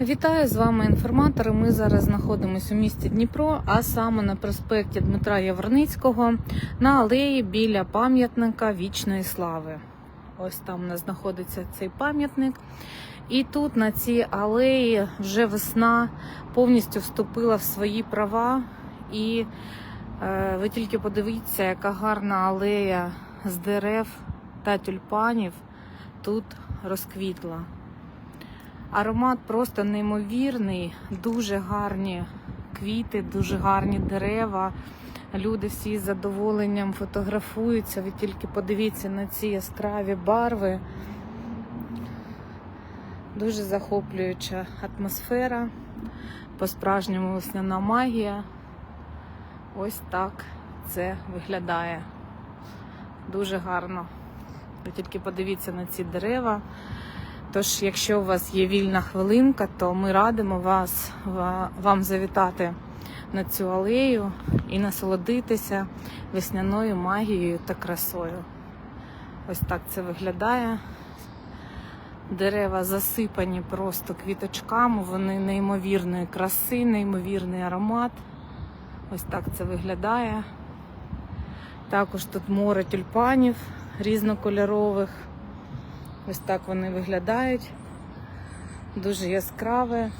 Вітаю з вами інформатори. Ми зараз знаходимося у місті Дніпро, а саме на проспекті Дмитра Яворницького на алеї біля пам'ятника вічної слави. Ось там у нас знаходиться цей пам'ятник. І тут на цій алеї вже весна повністю вступила в свої права. І е, ви тільки подивіться, яка гарна алея з дерев та тюльпанів тут розквітла. Аромат просто неймовірний, дуже гарні квіти, дуже гарні дерева. Люди всі з задоволенням фотографуються. Ви тільки подивіться на ці яскраві барви. Дуже захоплююча атмосфера, по-справжньому весняна магія. Ось так це виглядає. Дуже гарно. Ви тільки подивіться на ці дерева. Тож, якщо у вас є вільна хвилинка, то ми радимо вас вам завітати на цю алею і насолодитися весняною магією та красою. Ось так це виглядає. Дерева засипані просто квіточками, вони неймовірної краси, неймовірний аромат. Ось так це виглядає. Також тут море тюльпанів різнокольорових. Ось так вони виглядають. Дуже яскраве.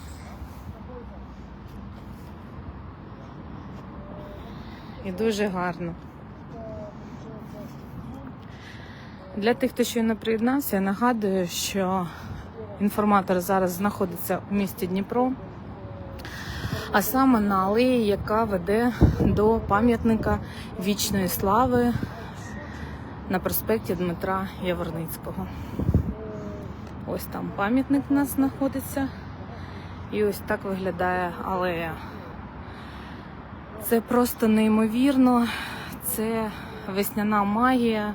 І дуже гарно. Для тих, хто щойно приєднався, я нагадую, що інформатор зараз знаходиться у місті Дніпро, а саме на алеї, яка веде до пам'ятника вічної слави на проспекті Дмитра Яворницького. Ось там пам'ятник у нас знаходиться. І ось так виглядає алея. Це просто неймовірно. Це весняна магія.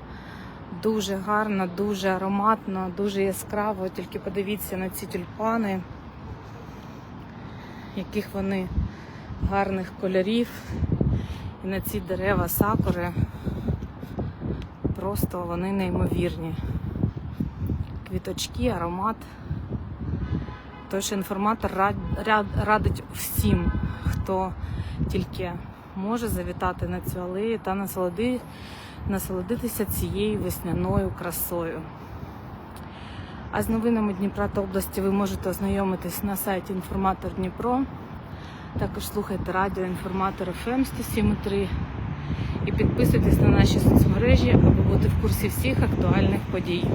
Дуже гарно, дуже ароматно, дуже яскраво. Тільки подивіться на ці тюльпани, яких вони гарних кольорів. І на ці дерева сакури. Просто вони неймовірні. Квіточки, аромат. Тож інформатор рад, рад, радить всім, хто тільки може завітати на цю алею та насолоди, насолодитися цією весняною красою. А з новинами Дніпра та області ви можете ознайомитись на сайті Інформатор Дніпро. Також слухайте радіо Інформатор ФМ 107.3 і підписуйтесь на наші соцмережі, аби бути в курсі всіх актуальних подій.